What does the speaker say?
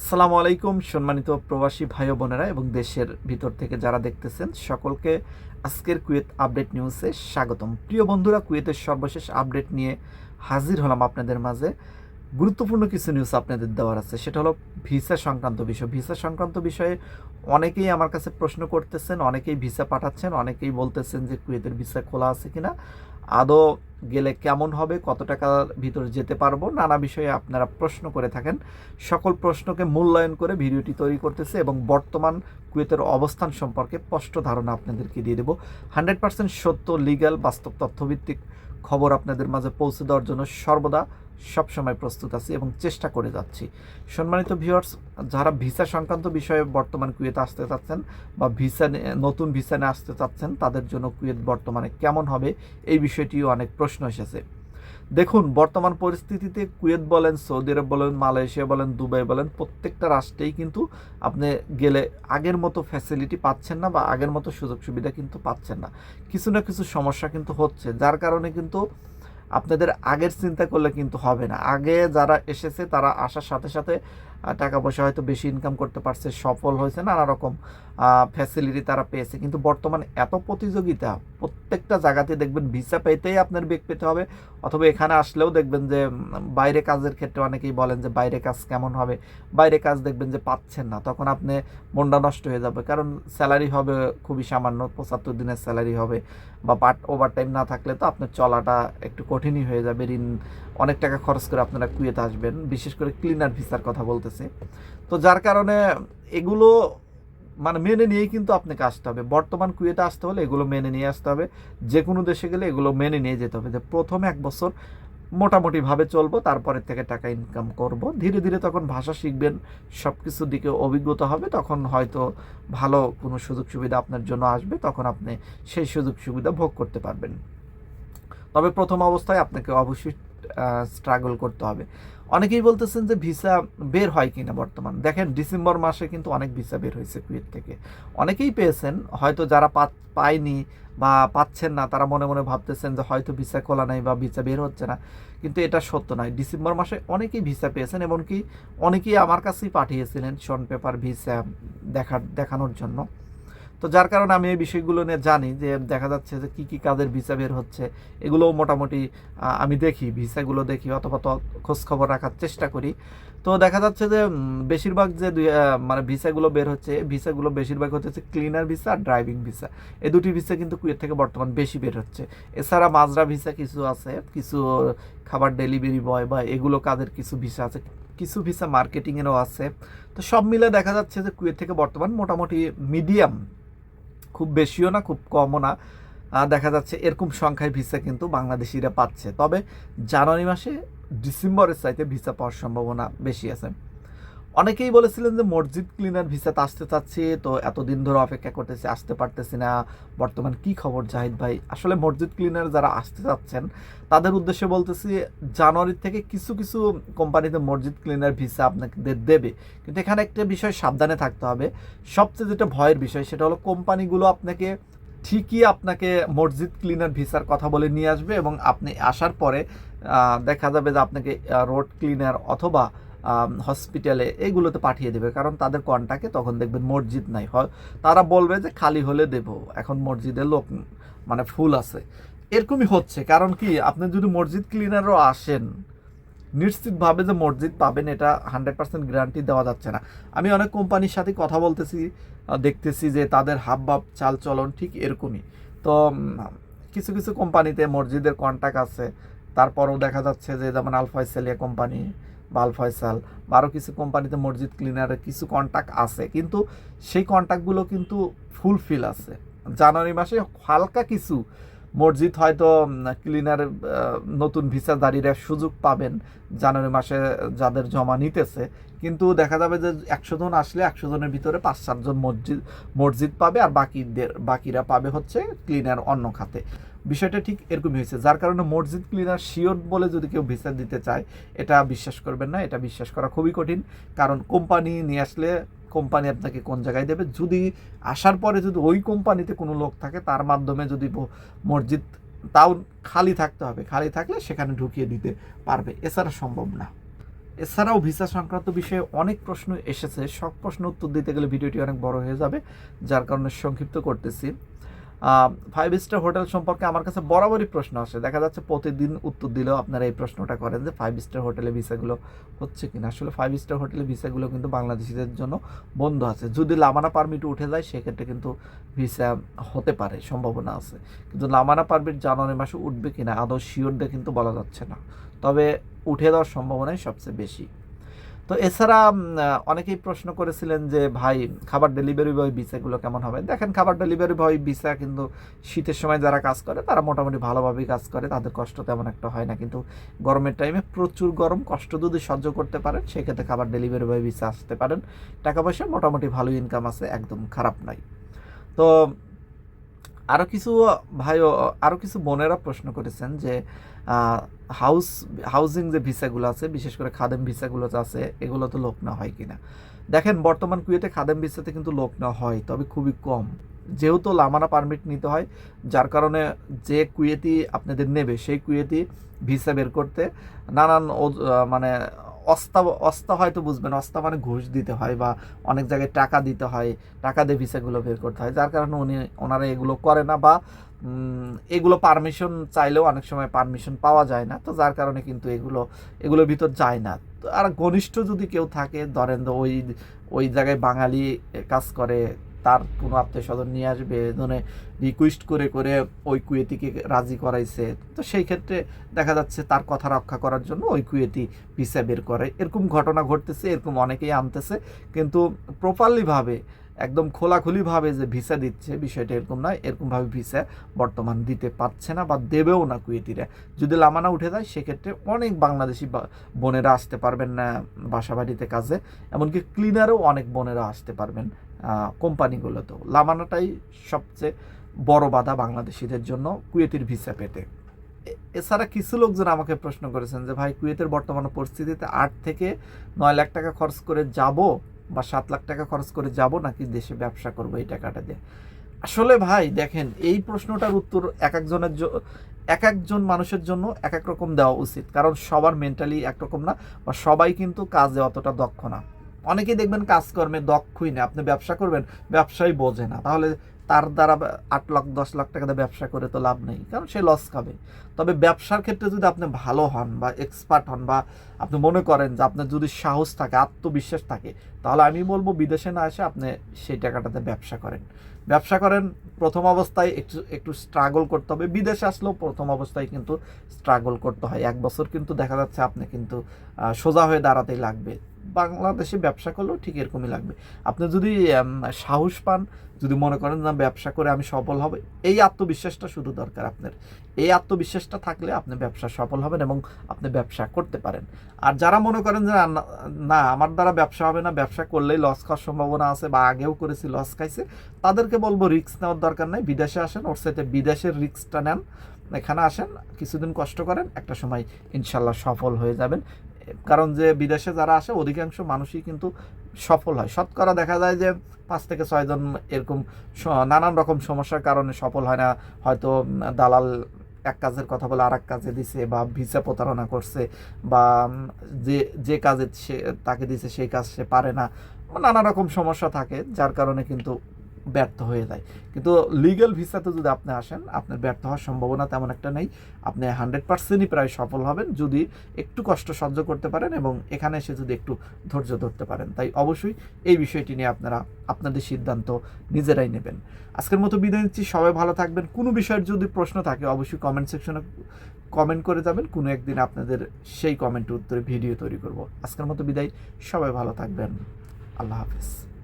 আসসালামু আলাইকুম, সম্মানিত প্রবাসী ভাই বোনেরা এবং দেশের ভিতর থেকে যারা দেখতেছেন, সকলকে আজকের কুয়েত আপডেট নিউজে স্বাগতম। প্রিয় বন্ধুরা, কুয়েতের সর্বশেষ আপডেট নিয়ে হাজির হলাম আপনাদের মাঝে। গুরুত্বপূর্ণ কিছু নিউজ আপনাদের দেওয়ার আছে। সেটা হলো ভিসা সংক্রান্ত বিষয়। ভিসা সংক্রান্ত বিষয়ে অনেকেই আমার কাছে প্রশ্ন করতেছেন, অনেকেই ভিসা পাঠাচ্ছেন, অনেকেই বলতেছেন যে কুয়েতের ভিসা খোলা আছে কিনা, আদৌ গেলে কেমন হবে, কত টাকার ভিতর যেতে পারব, নানা বিষয়ে আপনারা প্রশ্ন করে থাকেন। সকল প্রশ্নকে মূল্যায়ন করে ভিডিওটি তৈরি করতেছে এবং বর্তমান কুয়েতের অবস্থান সম্পর্কে স্পষ্ট ধারণা আপনাদেরকে দিয়ে দেবো। হান্ড্রেড পার্সেন্ট সত্য লিগ্যাল বাস্তব তথ্যভিত্তিক খবর আপনাদের মাঝে পৌঁছে দেওয়ার জন্য সর্বদা সবসময় প্রস্তুত আছি এবং চেষ্টা করে যাচ্ছি। সম্মানিত ভিউয়ার্স যারা ভিসা সংক্রান্ত বিষয়ে বর্তমান কুয়েতে আসতে চাচ্ছেন বা ভিসা নতুন ভিসা নিয়ে আসতে চাচ্ছেন, তাদের জন্য কুয়েত বর্তমানে কেমন হবে এই বিষয়টিও অনেক প্রশ্ন এসেছে। দেখুন, বর্তমান পরিস্থিতিতে কুয়েত বলেন, সৌদি আরব বলেন, মালয়েশিয়া বলেন, দুবাই বলেন, প্রত্যেকটা রাষ্ট্রেই কিন্তু আপনি গেলে আগের মতো ফ্যাসিলিটি পাচ্ছেন না বা আগের মতো সুযোগ সুবিধা কিন্তু পাচ্ছেন না। কিছু না কিছু সমস্যা কিন্তু হচ্ছে, যার কারণে কিন্তু আপনাদের আগের চিন্তা করলে কিন্তু হবে না। আগে যারা এসেছে, তারা আসার সাথে সাথে টাকা পয়সা হয়তো বেশি ইনকাম করতে পারছে, সফল হয়েছে, নানা রকম ফ্যাসিলিটি তারা পেয়েছে। কিন্তু বর্তমানে এত প্রতিযোগিতা, প্রত্যেকটা জায়গাতে দেখবেন ভিসা পেতেই আপনার বেগ পেতে হবে, অথবা এখানে আসলেও দেখবেন যে বাইরে কাজের ক্ষেত্রে অনেকেই বলেন যে, বাইরে কাজ কেমন হবে? বাইরে কাজ দেখবেন যে, পাচ্ছেন না, তখন আপনি মনটা নষ্ট হয়ে যাবে। কারণ স্যালারি হবে খুবই সামান্য, পঁচাত্তর দিনের স্যালারি হবে, বা পার্ট ওভার টাইম না থাকলে তো আপনার চলাটা একটু কঠিনই হয়ে যাবে, ঋণ অনেক টাকা খরচ করে আপনারা কুয়েতে আসবেন, বিশেষ করে ক্লিনার ভিসার কথা বলতেছে। তো যার কারণে এগুলো মানে মেনে নিয়েই কিন্তু আপনাকে আসতে হবে। বর্তমান কুয়েতে আসতে হলে এগুলো মেনে নিয়ে আসতে হবে। যে কোনো দেশে গেলে এগুলো মেনে নিয়ে যেতে হবে। যে প্রথম এক বছর মোটামুটিভাবে চলবো, তারপরের থেকে টাকা ইনকাম করব। ধীরে ধীরে তখন ভাষা শিখবেন সব কিছুর দিকে অভিজ্ঞতা হবে, তখন হয়তো ভালো কোনো সুযোগ সুবিধা আপনার জন্য আসবে, তখন আপনি সেই সুযোগ সুবিধা ভোগ করতে পারবেন। তবে প্রথম অবস্থায় আপনাকে অবশ্যই স্ট্রাগল করতে হবে। অনেকেই বলতেছেন যে ভিসা বের হয় কিনা বর্তমান। দেখেন, ডিসেম্বর মাসে কিন্তু অনেক ভিসা বের হয়েছে কুয়েত থেকে। অনেকেই পেয়েছেন, হয়তো যারা পায়নি বা পাচ্ছেন না, তারা মনে মনে ভাবতেছেন যে হয়তো ভিসা খোলা নাই বা ভিসা বের হচ্ছে না। কিন্তু এটা সত্য নয়। ডিসেম্বর মাসে অনেকেই ভিসা পেয়েছেন, এমনকি অনেকেই আমার কাছেই পাঠিয়েছিলেন শন পেপার ভিসা দেখার, দেখানোর জন্য। তো যার কারণে আমি এই বিষয়গুলো নিয়ে জানি যে দেখা যাচ্ছে যে কী কী কাজের ভিসা বের হচ্ছে, এগুলোও মোটামুটি আমি দেখি, ভিসাগুলো দেখি অথবা খোঁজ খবর রাখার চেষ্টা করি। তো দেখা যাচ্ছে যে বেশিরভাগ যে দুই মানে ভিসাগুলো বের হচ্ছে ভিসাগুলো বেশিরভাগ হচ্ছে ক্লিনার ভিসা আর ড্রাইভিং ভিসা। এই দুটি ভিসা কিন্তু কুয়েত থেকে বর্তমান বেশি বের হচ্ছে। এছাড়া মাজরা ভিসা কিছু আছে, কিছু খাবার ডেলিভারি বয় বা এগুলো কাজের কিছু ভিসা আছে, কিছু ভিসা মার্কেটিংয়েরও আছে। তো সব মিলে দেখা যাচ্ছে যে কুয়েত থেকে বর্তমান মোটামুটি মিডিয়াম খুব বেশিও না, খুব কমও না। দেখা যাচ্ছে এরকম সংখ্যায় ভিসা কিন্তু বাংলাদেশিরা পাচ্ছে। তবে জানুয়ারি মাসে ডিসেম্বরের চাইতে ভিসা পাওয়ার সম্ভাবনা বেশি আছে। অনেকেই বলেছিলেন যে মসজিদ ক্লিনার ভিসাতে আসতে চাচ্ছি, তো এতদিন ধরে অপেক্ষা করতেছি, আসতে পারতেছি না। বর্তমান কি খবর, জাহিদ ভাই? আসলে মসজিদ ক্লিনার যারা আসতে চাচ্ছেন, তাদের উদ্দেশ্যে বলতেছি, জানুয়ারি থেকে কিছু কিছু কোম্পানিতে মসজিদ ক্লিনার ভিসা আপনাদের দেবে। কিন্তু এখানে একটা বিষয় সাবধানে থাকতে হবে। সবচেয়ে যেটা ভয়ের বিষয়, সেটা হলো কোম্পানিগুলো আপনাকে ঠিকই আপনাকে মসজিদ ক্লিনার ভিসার কথা বলে নিয়ে আসবে এবং আপনি আসার পরে দেখা যাবে যে আপনাকে রোড ক্লিনার অথবা হসপিটালে এগুলোতে পাঠিয়ে দেবে, কারণ তাদের কন্টাকে তখন দেখবেন মসজিদ নাই। হয় তারা বলবে যে খালি হলে দেব, এখন মসজিদে লোক মানে ফুল আছে। এরকমই হচ্ছে, কারণ কি, আপনি যদি মসজিদ ক্লিনারও আসেন, নিশ্চিতভাবে যে মসজিদ পাবেন, এটা হান্ড্রেড পার্সেন্ট গ্যারান্টি দেওয়া যাচ্ছে না। আমি অনেক কোম্পানির সাথে কথা বলতেছি দেখতেছি যে তাদের হাবভাব চাল চলন ঠিক এরকমই। তো কিছু কিছু কোম্পানিতে মসজিদের কন্ট্যাক্ট আছে, তারপরও দেখা যাচ্ছে যে যেমন আলফয়সালিয়া কোম্পানি বা ফয়সাল বা আরও কিছু কোম্পানিতে মসজিদ ক্লিনারের কিছু কন্ট্যাক্ট আছে। কিন্তু সেই কন্ট্যাক্টগুলো কিন্তু ফুলফিল আছে। জানুয়ারি মাসে হালকা কিছু মসজিদ হয়তো ক্লিনার নতুন ভিসাদারীরা সুযোগ পাবেন জানুয়ারি মাসে যাদের জমা নিতেছে। কিন্তু দেখা যাবে যে একশো জন আসলে একশো জনের ভিতরে পাঁচ সাতজন মসজিদ মসজিদ পাবে আর বাকিদের, বাকিরা পাবে হচ্ছে ক্লিনার অন্য খাতে। বিষয়টা ঠিক এরকমই হয়েছে। যার কারণে মসজিদ ক্লিনার শিওর বলে যদি কেউ ভিসা দিতে চায়, এটা বিশ্বাস করবেন না, এটা বিশ্বাস করা খুবই কঠিন। কারণ কোম্পানি নিয়ে আসলে কোম্পানি আপনাকে কোন জায়গায় দেবে? যদি আসার পরে যদি ওই কোম্পানিতে কোনো লোক থাকে, তার মাধ্যমে যদি মসজিদ তাও খালি থাকতে হবে। খালি থাকলে সেখানে ঢুকিয়ে দিতে পারবে। এছাড়া সম্ভব না। এছাড়াও ভিসা সংক্রান্ত বিষয়ে অনেক প্রশ্ন এসেছে। সব প্রশ্ন উত্তর দিতে গেলে ভিডিওটি অনেক বড় হয়ে যাবে, যার কারণে সংক্ষিপ্ত করতেছি। ফাইভ স্টার হোটেল সম্পর্কে আমার কাছে বরাবরই প্রশ্ন আসে। দেখা যাচ্ছে প্রতিদিন উত্তর দিলেও আপনারা এই প্রশ্নটা করেন যে ফাইভ স্টার হোটেলে ভিসাগুলো হচ্ছে কিনা। আসলে ফাইভ স্টার হোটেলে ভিসাগুলো কিন্তু বাংলাদেশিদের জন্য বন্ধ আছে। যদি লামানা পারমিট উঠে যায়, সেক্ষেত্রে কিন্তু ভিসা হতে পারে, সম্ভাবনা আছে। কিন্তু লামানা পারমিট জানুয়ারি মাসে উঠবে কিনা, আদৌ শিওর দিয়ে কিন্তু বলা যাচ্ছে না। তবে উঠে দেওয়ার সম্ভাবনাই সবচেয়ে বেশি। তো এছাড়া অনেকেই প্রশ্ন করেছিলেন যে, ভাই, খাবার ডেলিভারি বয় ভিসাগুলো কেমন হবে? দেখেন, খাবার ডেলিভারি বয় ভিসা কিন্তু শীতের সময় যারা কাজ করে, তারা মোটামুটি ভালোভাবেই কাজ করে। তাদের কষ্ট তেমন একটা হয় না। কিন্তু গরমের টাইমে প্রচুর গরম, কষ্ট যদি সহ্য করতে পারেন, সেক্ষেত্রে খাবার ডেলিভারি বয় ভিসা আসতে পারেন। টাকা পয়সা মোটামুটি ভালো ইনকাম আছে, একদম খারাপ নাই তো আরও কিছু, ভাই আরও কিছু বোনেরা প্রশ্ন করেছেন যে হাউস হাউজিং যে ভিসাগুলো আছে, বিশেষ করে খাদেম ভিসাগুলো আছে, এগুলো তো লোক না হয় কিনা? দেখেন, বর্তমান কুয়েতে খাদেম ভিসাতে কিন্তু লোক না হয়, তবে খুবই কম। যেহেতু লামানা পারমিট নিতে হয়, যার কারণে যে কুয়েতি আপনাদের নেবে, সেই কুয়েতি ভিসা বের করতে নানান মানে অস্তা অস্তা হয়তো বুঝবেন, অস্তা মানে ঘুষ দিতে হয় বা অনেক জায়গায় টাকা দিতে হয়, টাকা দিয়ে ভিসাগুলো বের করতে হয়, যার কারণে উনি, ওনারা এগুলো করে না বা এগুলো পারমিশন চাইলেও অনেক সময় পারমিশন পাওয়া যায় না। তো যার কারণে কিন্তু এগুলো, এগুলোর ভিতর যায় না। আর ঘনিষ্ঠ যদি কেউ থাকে, ধরেন ওই ওই জায়গায় বাঙালি কাজ করে, তার কোনো আত্মীয় স্বজন নিয়ে আসবে ধরে রিকোয়েস্ট করে করে ওই কুয়েতিকে রাজি করাইছে, তো সেই ক্ষেত্রে দেখা যাচ্ছে তার কথা রক্ষা করার জন্য ওই কুয়েতি ভিসা বের করে। এরকম ঘটনা ঘটতেছে, এরকম অনেকেই আনতেছে। কিন্তু প্রপারলিভাবে একদম খোলাখুলিভাবে যে ভিসা দিচ্ছে, বিষয়টা এরকম নয়, এরকমভাবে ভিসা বর্তমান দিতে পারছে না বা দেবেও না কুয়েতিরা। যদি লামানা উঠে যায়, সেক্ষেত্রে অনেক বাংলাদেশি বোনেরা আসতে পারবেন না বাসা বাড়িতে কাজে, এমনকি ক্লিনারও অনেক বোনেরা আসতে পারবেন কোম্পানিগুলোতেও। লামানাটাই সবচেয়ে বড় বাধা বাংলাদেশিদের জন্য কুয়েতির ভিসা পেতে। এছাড়া কিছু লোকজন আমাকে প্রশ্ন করেছেন যে, ভাই, কুয়েতের বর্তমান পরিস্থিতিতে আট থেকে নয় লাখ টাকা খরচ করে যাব বা সাত লাখ টাকা খরচ করে যাব নাকি দেশে ব্যবসা করব এই টাকাটা দিয়ে? আসলে ভাই, দেখেন, এই প্রশ্নটার উত্তর এক একজনের এক একজন মানুষের জন্য এক এক রকম দেওয়া উচিত। কারণ সবার মেন্টালি একরকম না বা সবাই কিন্তু কাজে অতটা দক্ষ না। অনেকেই দেখবেন কাজকর্মে দক্ষই না, আপনি ব্যবসা করবেন ব্যবসাই বোঝে না। তাহলে তার দ্বারা আট লাখ, দশ লাখ টাকা দিয়ে ব্যবসা করে তো লাভ নেই, কারণ সে লস খাবে। তবে ব্যবসার ক্ষেত্রে যদি আপনি ভালো হন বা এক্সপার্ট হন বা আপনি মনে করেন যে আপনার যদি সাহস থাকে, আত্মবিশ্বাস থাকে, তাহলে আমি বলব বিদেশে না এসে আপনি সেই টাকাটাতে ব্যবসা করেন। ব্যবসা করেন, প্রথম অবস্থায় একটু একটু স্ট্রাগল করতে হবে। বিদেশে আসলেও প্রথম অবস্থায় কিন্তু স্ট্রাগল করতে হয়। এক বছর কিন্তু দেখা যাচ্ছে আপনি কিন্তু সোজা হয়ে দাঁড়াতেই লাগবে। বাংলাদেশে ব্যবসা করলেও ঠিক এরকমই লাগবে। আপনি যদি সাহস পান যদি মনে করেন না ব্যবসা করে আমি সফল হবে এই আত্মবিশ্বাসটা শুধু দরকার আপনার। এই আত্মবিশ্বাসটা থাকলে আপনি ব্যবসা সফল হবেন এবং আপনি ব্যবসা করতে পারেন। আর যারা মনে করেন যে না, আমার দ্বারা ব্যবসা হবে না ব্যবসা করলেই লস খাওয়ার সম্ভাবনা আছে বা আগেও করেছি লস খাইছে তাদেরকে বলব রিস্ক নেওয়ার দরকার নেই। বিদেশে আসেন ওর সাথে বিদেশের রিস্কটা নেন। এখানে আসেন কিছুদিন কষ্ট করেন একটা সময় ইনশাল্লাহ সফল হয়ে যাবেন। কারণ যে বিদেশে যারা আসে, অধিকাংশ মানুষই কিন্তু সফল হয়। শতকরা দেখা যায় যে পাঁচ থেকে ছয়জন এরকম নানান রকম সমস্যার কারণে সফল হয় না। হয়তো দালাল এক কাজের কথা বলে আর এক কাজে দিছে বা ভিসা প্রতারণা করছে বা যে যে কাজে সে, তাকে দিছে, সেই কাজ সে পারে না। নানা রকম সমস্যা থাকে, যার কারণে কিন্তু ব্যর্থ হয়ে যায়। কিন্তু লিগ্যাল ভিসাতে যদি আপনি আসেন, আপনার ব্যর্থ হওয়ার সম্ভাবনা তেমন একটা নেই। আপনি হান্ড্রেড পার্সেন্টই প্রায় সফল হবেন যদি একটু কষ্ট সহ্য করতে পারেন এবং এখানে এসে যদি একটু ধৈর্য ধরতে পারেন। তাই অবশ্যই এই বিষয়টি নিয়ে আপনারা আপনাদের সিদ্ধান্ত নিজেরাই নেবেন। আজকের মতো বিদায় নিচ্ছি। সবাই ভালো থাকবেন। কোনো বিষয়ের যদি প্রশ্ন থাকে, অবশ্যই কমেন্ট সেকশনে কমেন্ট করে যাবেন। কোনো একদিন আপনাদের সেই কমেন্টের উত্তরে ভিডিও তৈরি করব। আজকের মতো বিদায়। সবাই ভালো থাকবেন। আল্লাহ হাফেজ।